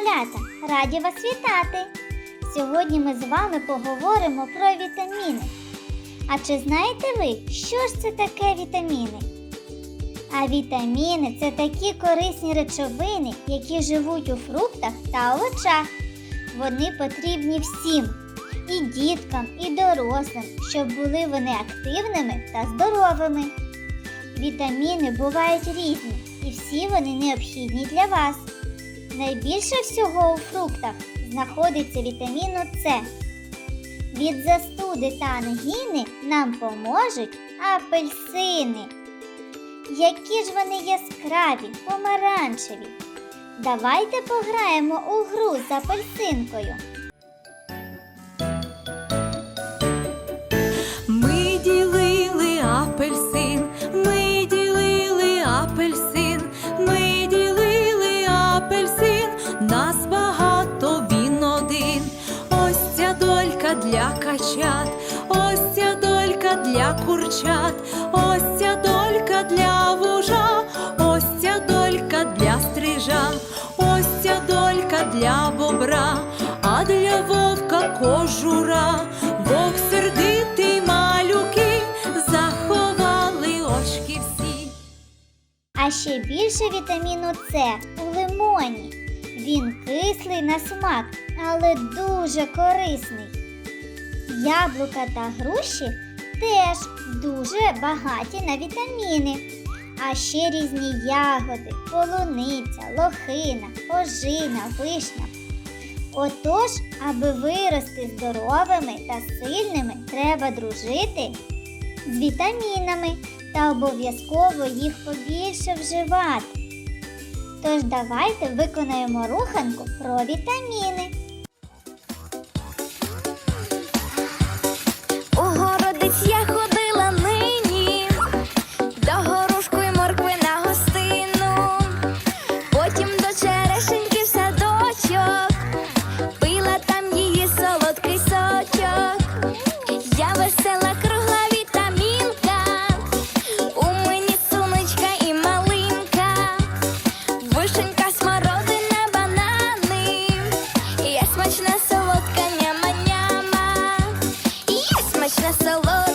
малята! Раді вас вітати! Сьогодні ми з вами поговоримо про вітаміни. А чи знаєте ви, що ж це таке вітаміни? А вітаміни це такі корисні речовини, які живуть у фруктах та овочах. Вони потрібні всім і діткам, і дорослим, щоб були вони активними та здоровими. Вітаміни бувають різні, і всі вони необхідні для вас. Найбільше всього у фруктах знаходиться вітаміну С. Від застуди та ангіни нам поможуть апельсини. Які ж вони яскраві, помаранчеві. Давайте пограємо у гру з апельсинкою. Качат, ось ця долька для курчат, ось ця долька для вужа, ось ця долька для стрижа, ось ця долька для бобра, а для вовка кожура, вовк сердитий малюки, заховали очки всі. А ще більше вітаміну С у лимоні. Він кислий на смак, але дуже корисний. Яблука та груші теж дуже багаті на вітаміни. А ще різні ягоди, полуниця, лохина, ожина, вишня. Отож, аби вирости здоровими та сильними, треба дружити з вітамінами та обов'язково їх побільше вживати. Тож давайте виконаємо руханку про вітаміни. So oh,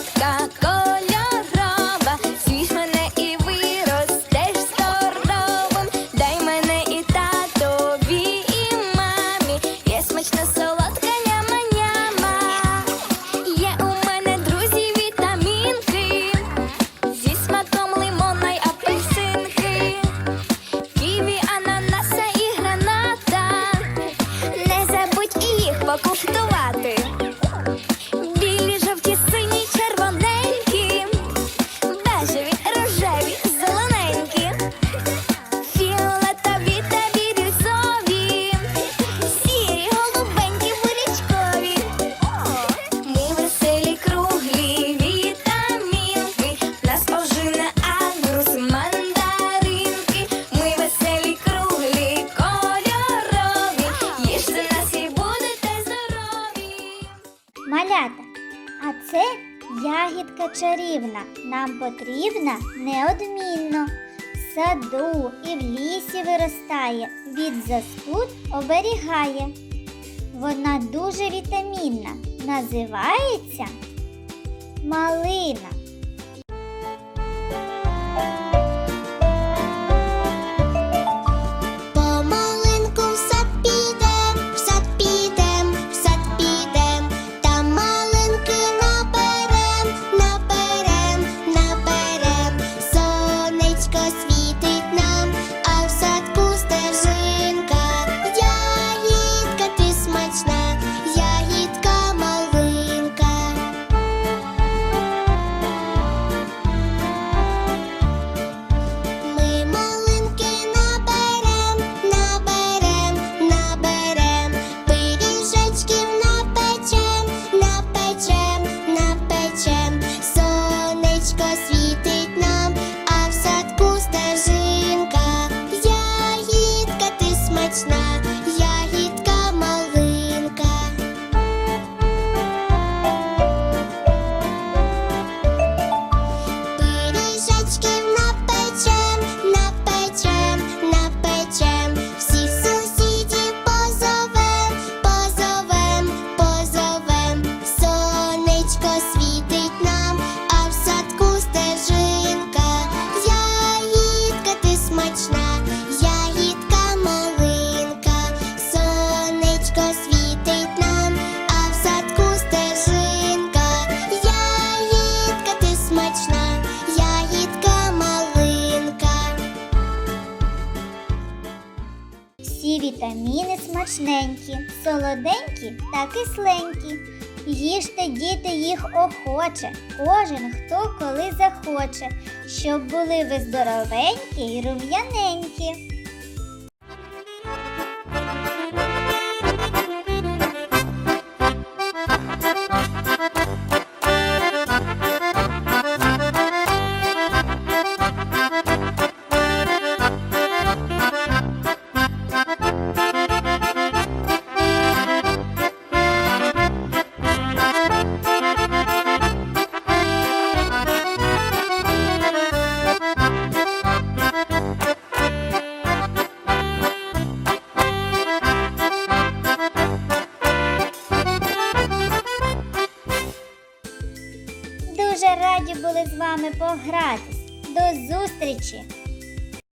це ягідка чарівна. Нам потрібна неодмінно. В саду і в лісі виростає, від заскуд оберігає. Вона дуже вітамінна. Називається малина. Вітаміни смачненькі, солоденькі та кисленькі. Їжте, діти, їх охоче, кожен хто коли захоче, щоб були ви здоровенькі й рум'яненькі. З вами погратись. До зустрічі!